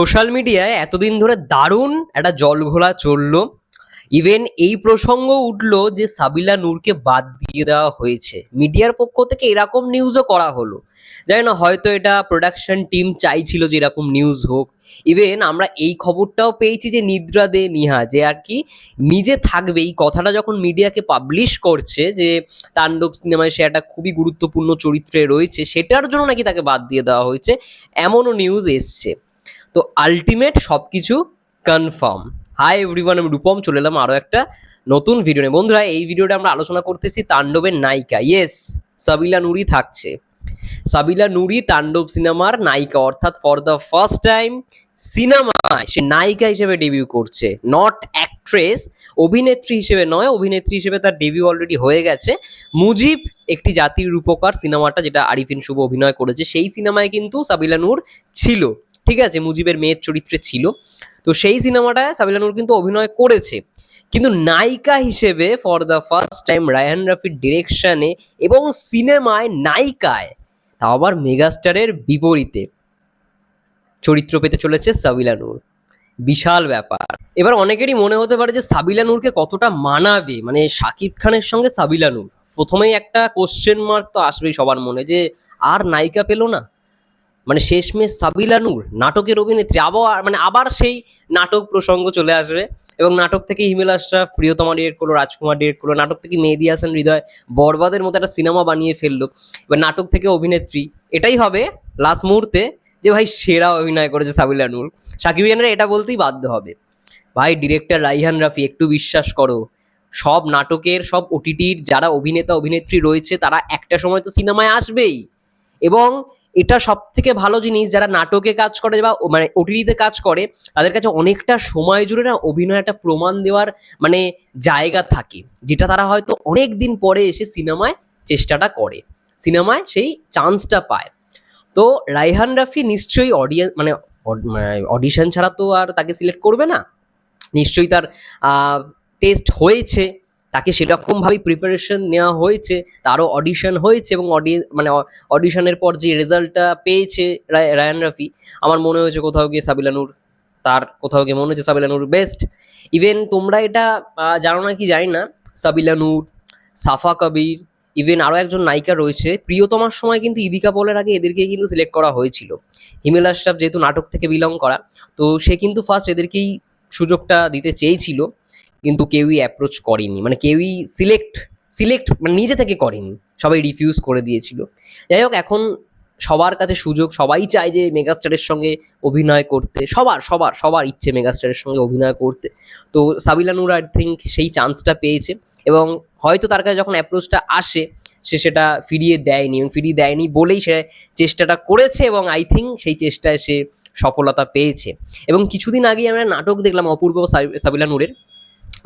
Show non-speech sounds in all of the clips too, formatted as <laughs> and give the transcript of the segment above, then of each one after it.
Social মিডিয়ায় এতদিন ধরে দারুণ একটা জলঘোলা চলল। ইভেন এই প্রসঙ্গ উঠল যে সাবিলা নূরকে বাদ দিয়ে দেওয়া হয়েছে। মিডিয়ার পক্ষ থেকে এরকম নিউজও করা হলো। জানি না, হয়তো এটা প্রোডাকশন টিম চাইছিল যে এরকম নিউজ হোক। ইভেন আমরা এই খবরটাও পেয়েছি যে নিদ্রা দে নিহা, যে আর কি নিজে থাকবে। এই কথাটা যখন মিডিয়াকে পাবলিশ করছে যে তাণ্ডব সিনেমায় সে একটা খুবই গুরুত্বপূর্ণ চরিত্রে রয়েছে, সেটার জন্য নাকি তাকে বাদ দিয়ে দেওয়া হয়েছে, এমনও নিউজ এসছে। তো আলটিমেট সব কিছু কনফার্ম হাই এভরিওয়ান আমি রূপম, চলে এলাম আরও একটা নতুন ভিডিও নিয়ে। বন্ধুরা, এই ভিডিওটা আমরা আলোচনা করতেছি তাণ্ডবের নায়িকা। ইয়েস সাবিলা নুরি থাকছে। সাবিলা নুরি তাণ্ডব সিনেমার নায়িকা। অর্থাৎ ফর দ্য ফার্স্ট টাইম সিনেমায় সে নায়িকা হিসেবে ডেবিউ করছে। নট অ্যাক্ট্রেস অভিনেত্রী হিসেবে নয়, অভিনেত্রী হিসেবে তার ডেবিউ অলরেডি হয়ে গেছে। মুজিব, একটি জাতির রূপকার সিনেমাটা, যেটা আরিফিন শুভ অভিনয় করেছে, সেই সিনেমায় কিন্তু সাবিলা নূর ছিল। ঠিক আছে, মুজিবের মেয়ের চরিত্রে ছিল। তো সেই সিনেমাটায় সাবিলা নূর কিন্তু অভিনয় করেছে। কিন্তু নায়িকা হিসেবে for the first time Raihan রাফির ডিরেকশনে এবং সিনেমায় নায়িকায়, তাও আবার মেগাস্টারের বিপরীতে চরিত্র পেতে চলেছে সাবিলা নূর। বিশাল ব্যাপার। এবার অনেকেরই মনে হতে পারে যে সাবিলা নূরকে কতটা মানাবে? মানে শাকিব খানের সঙ্গে সাবিলা নূর। প্রথমেই একটা কোশ্চেন মার্ক তো আসবেই সবার মনে যে আর নায়িকা পেল না। মানে শেষমেশ সাবিলা নূর নাটকের অভিনেত্রী। আবার মানে আবার সেই নাটক প্রসঙ্গ চলে আসবে এবং নাটক থেকে হিমেল আশরাফ প্রিয়তমা ডিরেক্ট করল রাজকুমার ডিরেক্ট করল নাটক থেকে মেহেদি হাসান, হৃদয় বরবাদের মতো একটা সিনেমা বানিয়ে ফেলল। এবার নাটক থেকে অভিনেত্রী, এটাই হবে লাস্ট মুহূর্তে যে ভাই সেরা অভিনয় করেছে সাবিলা নূর। সাকিব খানরা এটা বলতেই বাধ্য হবে। ভাই ডিরেক্টর রাইহান রাফি, একটু বিশ্বাস করো, সব নাটকের, সব ওটিটির যারা অভিনেতা, অভিনেত্রী রয়েছে, তারা একটা সময় তো সিনেমায় আসবেই। এবং এটা সব থেকে ভালো জিনিস, যারা নাটকে কাজ করে বা মানে ওটিটিতে কাজ করে, তাদের কাছে অনেকটা সময় জুড়ে না অভিনয় একটা প্রমাণ দেওয়ার মানে জায়গা থাকে, যেটা তারা হয়তো অনেক দিন পরে এসে সিনেমায় চেষ্টাটা করে, সিনেমায় সেই চান্সটা পায়। তো রাইহান রাফি নিশ্চয়ই অডিয়েন্স মানে অডিশন ছাড়া তো আর তাকে সিলেক্ট করবে না, নিশ্চয়ই তার টেস্ট হয়েছে। তাকে সেরকমভাবেই প্রিপারেশন নেওয়া হয়েছে, তারও অডিশন হয়েছে এবং অডি মানে অডিশনের পর যে রেজাল্টটা পেয়েছে রায়ান রাফি, আমার মনে হয়েছে কোথাও গিয়ে সাবিলানুর তার কোথাও গিয়ে মনে হচ্ছে সাবিলানুর বেস্ট ইভেন তোমরা এটা জানো না কি জানি না সাবিলানুর সাফা কবির ইভেন আরও একজন নায়িকা রয়েছে, প্রিয়তমার সময় কিন্তু ইদিকা বলের আগে এদেরকে কিন্তু সিলেক্ট করা হয়েছিল। হিমেল আশরাফ যেহেতু নাটক থেকে বিলং করা, তো সে কিন্তু ফার্স্ট এদেরকেই সুযোগটা দিতে চেয়েছিল। কিন্তু কেউই অ্যাপ্রোচ করেনি। মানে কেউই সিলেক্ট সিলেক্ট মানে নিজে থেকে করেনি। সবাই রিফিউজ করে দিয়েছিল। যাই হোক, এখন সবার কাছে সুযোগ, সবাই চায় যে মেগাস্টারের সঙ্গে অভিনয় করতে। সবার সবার সবার ইচ্ছে মেগাস্টারের সঙ্গে অভিনয় করতে। তো সাবিলা নূর আই থিঙ্ক সেই চান্সটা পেয়েছে এবং হয়তো তার কাছে যখন অ্যাপ্রোচটা আসে, সে সেটা ফিরিয়ে দেয়নি এবং ফিরিয়ে দেয়নি বলেই সে চেষ্টাটা করেছে এবং আই থিঙ্ক সেই চেষ্টায় সে সফলতা পেয়েছে। এবং কিছুদিন আগেই আমরা নাটক দেখলাম অপূর্ব সাবি- সাবিলা নূরের।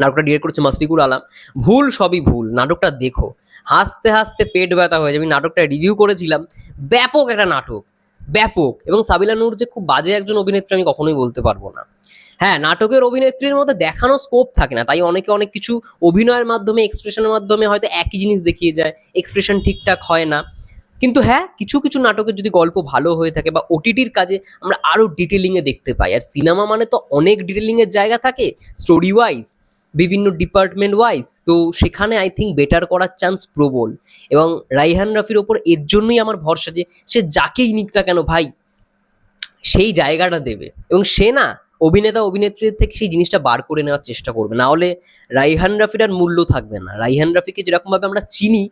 নাটকটা ডিরেক্ট করেছে মাসরিকুল আলাম। ভুল সবই ভুল, নাটকটা দেখো। হাসতে হাসতে পেট ব্যথা হয়েছে আমি নাটকটা রিভিউ করেছিলাম। ব্যাপক একটা নাটক, ব্যাপক। এবং সাবিলা নূর যে খুব বাজে একজন অভিনেত্রী, আমি কখনোই বলতে পারব না। হ্যাঁ নাটকের অভিনেত্রীর মধ্যে দেখানো স্কোপ থাকে না। তাই অনেকে অনেক কিছু অভিনয়ের মাধ্যমে এক্সপ্রেশনের মাধ্যমে হয়তো একই জিনিস দেখিয়ে যায়। এক্সপ্রেশন ঠিকঠাক হয় না। কিন্তু হ্যাঁ কিছু কিছু নাটকের যদি গল্প ভালো হয়ে থাকে বা ওটিটির কাজে আমরা আরও ডিটেলিংয়ে দেখতে পাই। আর সিনেমা মানে তো অনেক ডিটেলিংয়ের জায়গা থাকে স্টোরি ওয়াইজ বিভিন্ন ডিপার্টমেন্ট ওয়াইজ তো সেখানে আই থিঙ্ক বেটার করার চান্স প্রবল। এবং রাইহান রাফির ওপর এর জন্যই আমার ভরসা যে, সে যাকেই নিক না কেন ভাই, সেই জায়গাটা দেবে। এবং সে না, অভিনেতা অভিনেত্রীদের থেকে সেই জিনিসটা বার করে নেওয়ার চেষ্টা করবে। না হলে রাইহান রাফির আর মূল্য থাকবে না। রাইহান রাফিকে যেরকমভাবে আমরা চিনি,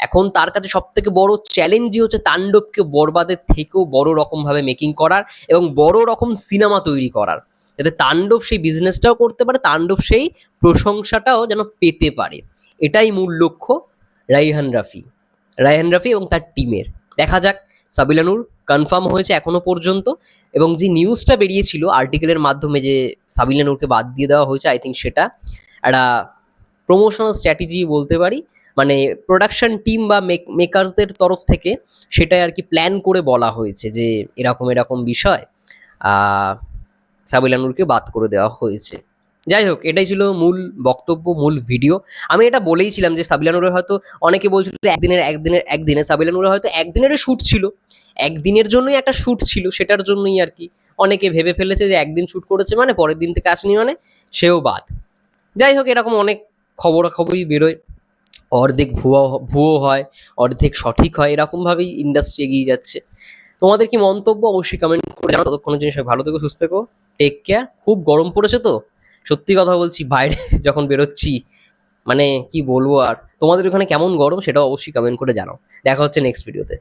এখন তার কাছে সব থেকে বড় চ্যালেঞ্জই হচ্ছে তাণ্ডবকে বরবাদের থেকেও বড় রকমভাবে মেকিং করার এবং বড় রকম সিনেমা তৈরি করার। যাতে তাণ্ডব সেই বিজনেসটাও করতে পারে, তাণ্ডব সেই প্রশংসাটাও যেন পেতে পারে। এটাই মূল লক্ষ্য রাইহান রাফি। রায়হান রাফি এবং তার টিমের। দেখা যাক সাবিলানুর কনফার্ম হয়েছে এখনও পর্যন্ত এবং যে নিউজটা বেরিয়েছিল আর্টিকেলের মাধ্যমে যে সাবিলানুরকে বাদ দিয়ে দেওয়া হয়েছে আই থিঙ্ক সেটা একটা প্রমোশনাল স্ট্র্যাটেজি বলতে পারি। মানে প্রোডাকশন টিম বা মেকার্সদের তরফ থেকে সেটাই আর কি প্ল্যান করে বলা হয়েছে যে এরকম এরকম বিষয়। সাবিলানুরকে বাদ করে দেওয়া হয়েছে। যাই হোক, এটাই ছিল মূল বক্তব্য, মূল ভিডিও। আমি এটা বলেইছিলাম যে সাবিলানুরের হয়তো অনেকে বলছিল একদিনের একদিনের, একদিনে। সাবিলানুরের হয়তো একদিনেরও শ্যুট ছিল। একদিনের জন্যই একটা শ্যুট ছিল, সেটার জন্যই আর কি। অনেকে ভেবে ফেলেছে যে একদিন শ্যুট করেছে মানে পরের দিন থেকে আসেনি মানে সেও বাদ। যাই হোক, এরকম অনেক খবরাখবরই বেরোয়। অর্ধেক ভুয়ো ভুয়ো হয়, অর্ধেক সঠিক হয়, এরকমভাবেই ইন্ডাস্ট্রি এগিয়ে যাচ্ছে। তোমাদের কি মন্তব্য? অবশ্যই কমেন্ট করে জানো ততক্ষণের জন্য সবাই ভালো থেকো, সুস্থ থেকো। টেক কেয়ার খুব গরম পড়েছে তো? সত্যি কথা বলছি, বাইরে <laughs> যখন বেরোচ্ছি মানে কি বলব আর? তোমাদের ওখানে কেমন গরম সেটাও অবশ্যই কমেন্ট করে জানাও। দেখা হচ্ছে নেক্সট ভিডিওতে